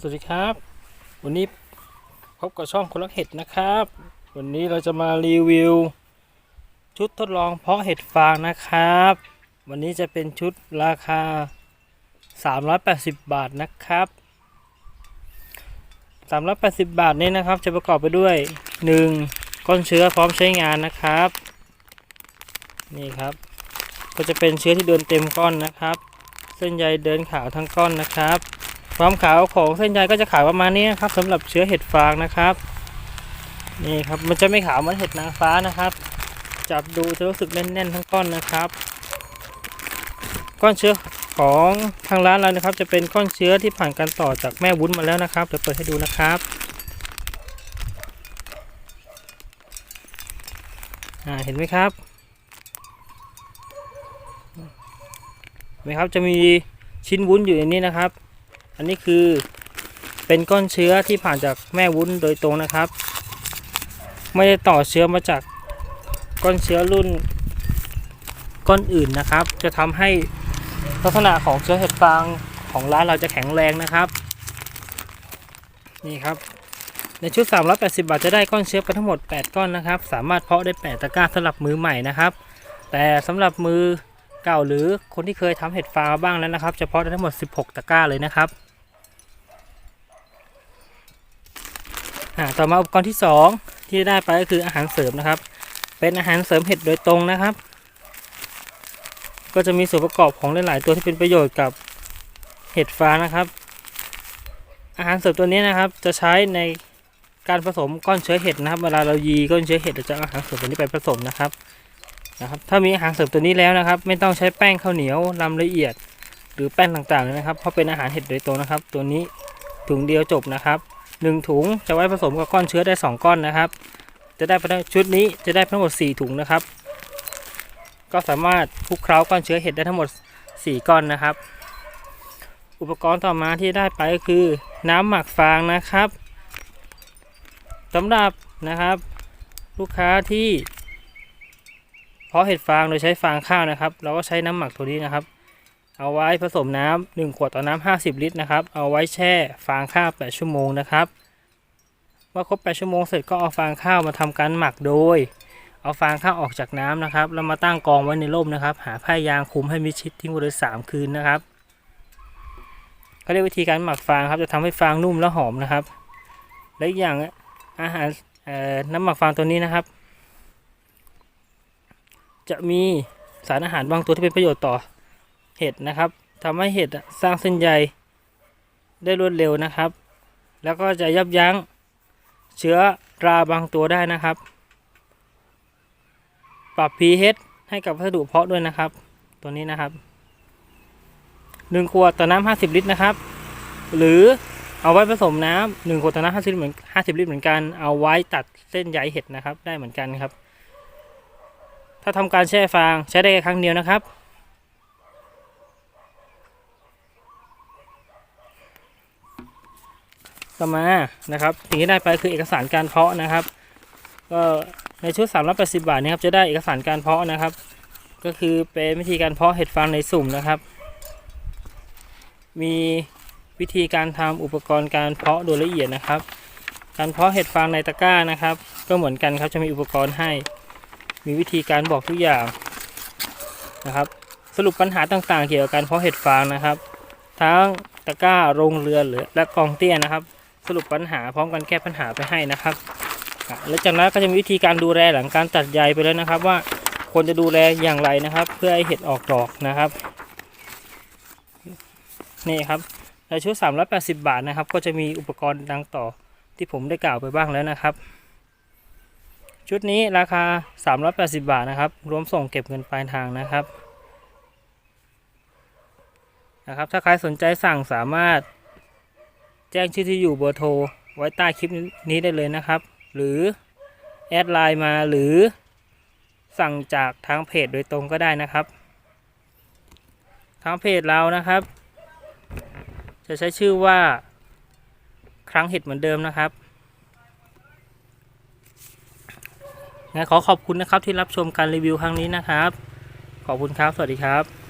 สวัสดีครับ วันนี้พบกับช่องคนรักเห็ดนะครับ วันนี้เราจะมารีวิว ชุดทดลองเพาะเห็ดฟางนะครับ วันนี้จะเป็นชุดราคา 380 บาทนะครับ 380 บาทนี้นะครับ จะประกอบไปด้วย 1. ก้อนเชื้อพร้อมใช้งานนะครับ นี่ครับ ก็จะเป็นเชื้อที่เดินเต็มก้อนนะครับ เส้นใยเดินขาวทั้งก้อนนะครับ ความขาวของเส้นใยก็จะขาวประมาณนี้นะครับสำหรับเชื้อเห็ดฟางนะครับ นี่ครับมันจะไม่ขาวเหมือนเห็ดนางฟ้านะครับ จับดูจะรู้สึกแน่นๆทั้งก้อนนะครับ ก้อนเชื้อของทางร้านเรานะครับ จะเป็นก้อนเชื้อที่ผ่านการต่อจากแม่วุ้นมาแล้วนะครับเดี๋ยวเปิดให้ดูนะครับเห็นไหมครับเห็นไหมครับจะมีชิ้นวุ้นอยู่ในนี้นะครับ อันนี้คือเป็นก้อนเชื้อที่ผ่านจากแม่วุ้นโดยตรงนะครับ ไม่ได้ต่อเชื้อมาจากก้อนเชื้อรุ่นก้อนอื่นนะครับ จะทำให้ลักษณะของเชื้อเห็ดฟางของร้านเราจะแข็งแรงนะครับ นี่ครับ ในชุด 380 บาทจะได้ก้อนเชื้อไปทั้งหมด 8 ก้อนนะครับ สามารถเพาะได้ 8 ตะกร้าสำหรับมือใหม่นะครับ แต่สำหรับมือเก่าหรือคนที่เคยทำเห็ดฟางบ้างแล้วนะครับ จะเพาะได้ทั้งหมด 16 ตะกร้าเลยนะครับ อ่าต่อมาอุปกรณ์ที่ 2 ที่ได้ไปก็คืออาหารเสริมนะครับ เป็นอาหารเสริมเห็ดโดยตรงนะครับ ก็จะมีส่วนประกอบของหลาย ๆ ตัวที่เป็นประโยชน์กับเห็ดฟางนะครับ อาหารเสริมตัวนี้นะครับ จะใช้ในการผสมก้อนเชื้อเห็ดนะครับ เวลาเรายีก้อนเชื้อเห็ดเราจะเอาอาหารเสริมตัวนี้ไปผสมนะครับนะครับ ถ้ามีอาหารเสริมตัวนี้แล้วนะครับ ไม่ต้องใช้แป้งข้าวเหนียวลำละเอียด หรือแป้งต่างๆเลยนะครับเพราะเป็นอาหารเห็ดโดยตรงนะครับ ตัวนี้ถุงเดียวจบนะครับ หนึ่งถุงจะไว้ผสมกับก้อนเชื้อได้สองก้อนนะครับ จะได้ชุดนี้จะได้ทั้งหมดสี่ถุงนะครับ ก็สามารถคลุกเคล้าก้อนเชื้อเห็ดได้ทั้งหมด 4 ก้อนนะครับ อุปกรณ์ต่อมาที่ได้ไปก็คือ น้ำหมักฟางนะครับสำหรับนะครับ ลูกค้าที่เพาะเห็ดฟางโดยใช้ฟางข้าวนะครับ เราก็ใช้น้ำหมักตัวนี้นะครับ เอาไว้ผสมน้ำ1ขวดต่อน้ำ50 ลิตรนะครับ เอาไว้แช่ฟางข้าว 8 ชั่วโมงนะครับเมื่อครบ 8 ชั่วโมงเสร็จก็เอาฟางข้าวมาทำการหมักโดย เอาฟางข้าวออกจากน้ำนะครับแล้วมาตั้งกองไว้ในร่มนะครับ หาผ้ายางคุมให้มิดชิดทิ้งไว้เลยสามคืนนะครับเขาเรียกวิธีการหมักฟางครับจะทำให้ฟางนุ่มและหอมนะครับ และอีกอย่างอาหารน้ำหมักฟางตัวนี้นะครับ จะมีสารอาหารบางตัวที่เป็นประโยชน์ต่อ เห็ดนะครับทำให้เห็ดสร้างเส้นใยได้รวดเร็วนะครับ แล้วก็จะยับยั้งเชื้อราบางตัวได้นะครับ ปรับ pH ให้กับวัสดุเพาะด้วยนะครับ ตัวนี้นะครับ1ขวดต่อน้ำ50ลิตรนะครับ หรือเอาไว้ผสมน้ำหนึ่งขวดต่อน้ำ50ลิตรเหมือน50ลิตรเหมือนกัน เอาไว้ตัดเส้นใยเห็ดนะครับ ได้เหมือนกันครับ ถ้าทำการแช่ฟางใช้ได้แค่ครั้งเดียวนะครับ ต่อมานะครับสิ่งที่ได้ไปคือเอกสารการเพาะนะครับ ก็ในชุด380 บาทนี้ครับจะได้เอกสารการเพาะนะครับ ก็คือเป็นวิธีการเพาะเห็ดฟางในสุ่มนะครับ มีวิธีการทำอุปกรณ์การเพาะโดยละเอียดนะครับ การเพาะเห็ดฟางในตะกร้านะครับ ก็เหมือนกันครับจะมีอุปกรณ์ให้ มีวิธีการบอกทุกอย่างนะครับ สรุปปัญหาต่างๆ เกี่ยวกับการเพาะเห็ดฟางนะครับ ทั้งตะกร้าโรงเรือนหรือและกองเตี้ยนะครับ สรุปปัญหาพร้อมกันแก้ปัญหาไปให้นะครับ แล้วจากนั้นก็จะมีวิธีการดูแลหลังการตัดใยไปแล้วนะครับ ว่าควรจะดูแลอย่างไรนะครับ เพื่อให้เห็ดออกดอกนะครับนี่ครับในชุด380 บาทนะครับ ก็จะมีอุปกรณ์ดังต่อที่ผมได้กล่าวไปบ้างแล้วนะครับ ชุดนี้ราคา 380 บาทนะครับ รวมส่งเก็บเงินปลายทางนะครับนะครับ ถ้าใครสนใจสั่งสามารถ แจ้งชื่อที่อยู่เบอร์โทรไว้ใต้คลิปนี้ได้เลยนะครับ หรือแอดไลน์มาหรือสั่งจากทางเพจโดยตรงก็ได้นะครับ ทางเพจเรานะครับ จะใช้ชื่อว่าครั้งเห็ดเหมือนเดิมนะครับงั้นขอขอบคุณนะครับที่รับชมการรีวิวครั้งนี้นะครับ ขอบคุณครับ สวัสดีครับ